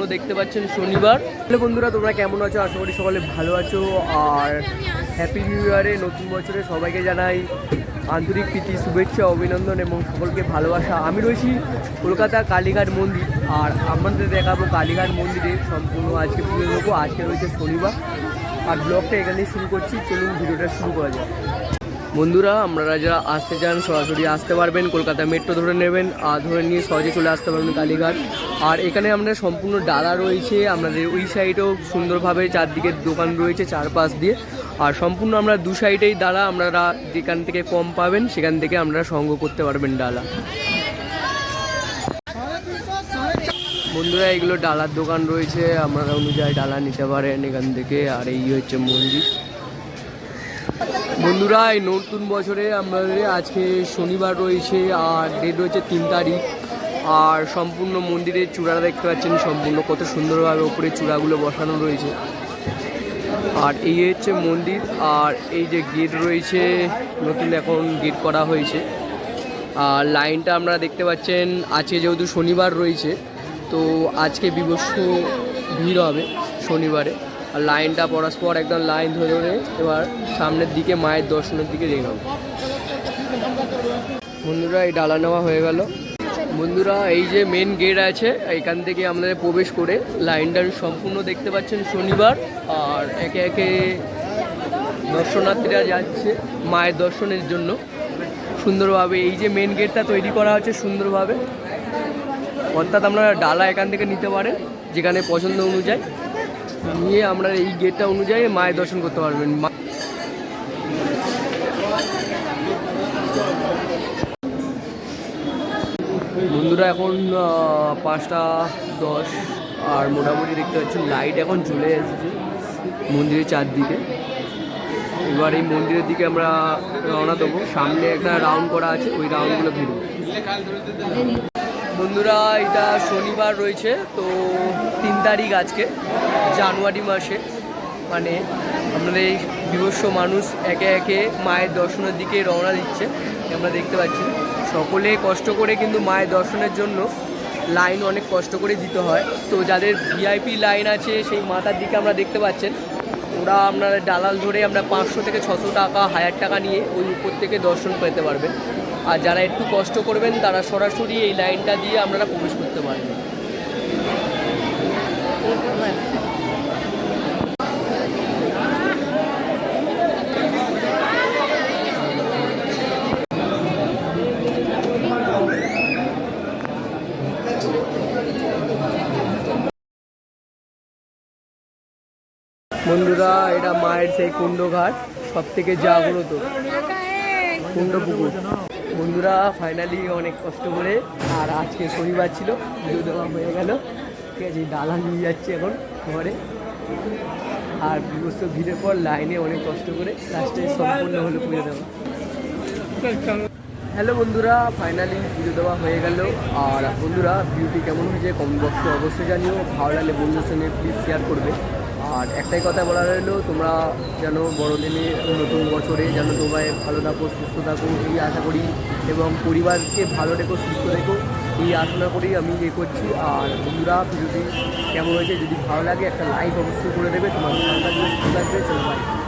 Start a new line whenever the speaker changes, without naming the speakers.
সম্পূর্ণ দেখতে পাচ্ছেন শনিবার। হ্যালো বন্ধুরা, তোমরা কেমন আছো? আশা করি সকলে ভালো আছো। আর হ্যাপি নিউ ইয়ারে নতুন বছরে সবাইকে জানাই আন্তরিক প্রীতি, শুভেচ্ছা, অভিনন্দন এবং সকলকে ভালোবাসা। আমি রয়েছি কলকাতা কালীঘাট মন্দির, আর আমাদের দেখাবো কালীঘাট মন্দিরে সম্পূর্ণ আজকে পুজো দেবো। আজকে রয়েছে শনিবার, আর ব্লগটা এখানেই শুরু করছি। চলুন ভিডিওটা শুরু করা যাক। বন্ধুরা, আপনারা যারা আসতে চান, সরাসরি আসতে পারবেন। কলকাতা মেট্রো ধরে নেবেন। আর ধরে নিয়ে সহজে চলে আসতে পারবেন কালীঘাট। আর এখানে আমাদের সম্পূর্ণ ডালা রয়েছে। আপনাদের ওই সাইডেও সুন্দরভাবে চারদিকে দোকান রয়েছে চারপাশ দিয়ে। আর সম্পূর্ণ আমরা দু সাইডেই ডালা। আপনারা যেখান থেকে কম পাবেন, সেখান থেকে আপনারা সংগ্রহ করতে পারবেন ডালা। বন্ধুরা, এগুলো ডালার দোকান রয়েছে। আপনারা অনুযায়ী ডালা নিতে পারেন এখান থেকে। আর এই হচ্ছে মন্দির। বন্ধুরা, এই নতুন বছরে আমাদের আজকে শনিবার রয়েছে, আর ডেট রয়েছে তিন তারিখ। আর সম্পূর্ণ মন্দিরের চূড়াটা দেখতে পাচ্ছেন, সম্পূর্ণ কত সুন্দরভাবে ওপরে চূড়াগুলো বসানো রয়েছে। আর এই হচ্ছে মন্দির, আর এই যে গেট রয়েছে, নতুন এখন গেট করা হয়েছে। আর লাইনটা আপনারা দেখতে পাচ্ছেন, আজকে যেহেতু শনিবার রয়েছে, তো আজকে বিবস্ব ভিড় হবে শনিবারে। আর লাইনটা পরস্পর একদম লাইন ধরে ধরে এবার সামনের দিকে মায়ের দর্শনের দিকে এগোবে বন্ধুরা, এই ডালা নেওয়া হয়ে গেল। বন্ধুরা, এই যে মেন গেট আছে এখান থেকে আমাদের প্রবেশ করে লাইনটা সম্পূর্ণ দেখতে পাচ্ছেন শনিবার। আর একে একে দর্শনার্থীরা যাচ্ছে মায়ের দর্শনের জন্য। সুন্দরভাবে এই যে মেন গেটটা তৈরি করা হচ্ছে সুন্দরভাবে। অর্থাৎ আপনারা ডালা এখান থেকে নিতে পারেন, যেখানে পছন্দ অনুযায়ী। নিয়ে আমরা এই গেটটা অনুযায়ী মায়ের দর্শন করতে পারবেন। বন্ধুরা, এখন পাঁচটা দশ, আর মোটামুটি দেখতে পাচ্ছেন লাইট এখন চলে এসেছে মন্দিরের চারদিকে। এবার এই মন্দিরের দিকে আমরা রওনা দেবো। সামনে একটা রাউন্ড করা আছে, ওই রাউন্ডগুলো ঘিরব। বন্ধুরা, এটা শনিবার রয়েছে, তো তিন তারিখ আজকে, জানুয়ারি মাসে। মানে আমাদের এই বিভস্ম মানুষ একে একে মায়ের দর্শনের দিকে রওনা দিচ্ছে, আমরা দেখতে পাচ্ছি। সকলে কষ্ট করে কিন্তু মায়ের দর্শনের জন্য লাইন অনেক কষ্ট করে দিতে হয়। তো যাদের ভিআইপি লাইন আছে, সেই মাথার দিকে আমরা দেখতে পাচ্ছেন। ওরা আপনার দালাল ধরে আমরা পাঁচশো থেকে ছশো টাকা, হাজার টাকা নিয়ে ওই উপর থেকে দর্শন পেতে পারবেন আর যারা একটু কষ্ট করবেন, তারা সরাসরি এই লাইনটা দিয়ে আপনারা প্রবেশ করতে পারবেন বন্ধুরা, এটা মায়ের সেই কুণ্ডঘাট সব থেকে জাগ্রত। কুণ্ড পুকুর বন্ধুরা ফাইনালি অনেক কষ্ট করে, আর আজকে শনিবার ছিল, পুজো দেওয়া হয়ে গেল। ঠিক আছে ডালা নিয়ে যাচ্ছে এখন ঘরে। আর বিভস্ত ভিড়ের পর লাইনে অনেক কষ্ট করে, লাস্টে সম্পূর্ণ হলো পুজো দেওয়া। হ্যালো বন্ধুরা ফাইনালি পুজো দেওয়া হয়ে গেল। আর বন্ধুরা ভিডিওটি কেমন হয়েছে কমেন্ট বক্সে অবশ্যই জানিও। ভালো লাগলে বন্ধুদের সঙ্গে প্লিজ শেয়ার করবে। আর একটাই কথা বলা রইল, তোমরা যেন বড়দিনে নতুন বছরে যেন তোমায় ভালো থাকো, সুস্থ থাকো, এই আশা করি এবং পরিবারকে ভালো রেখো, সুস্থ রেখো, এই আশা করেই আমি ইয়ে করছি। আর বন্ধুরা যদি কেমন হয়েছে, যদি ভালো লাগে একটা লাইক অবশ্যই করে দেবে। তোমার ভালো লাগবে সুস্থ থাকবে। চলো.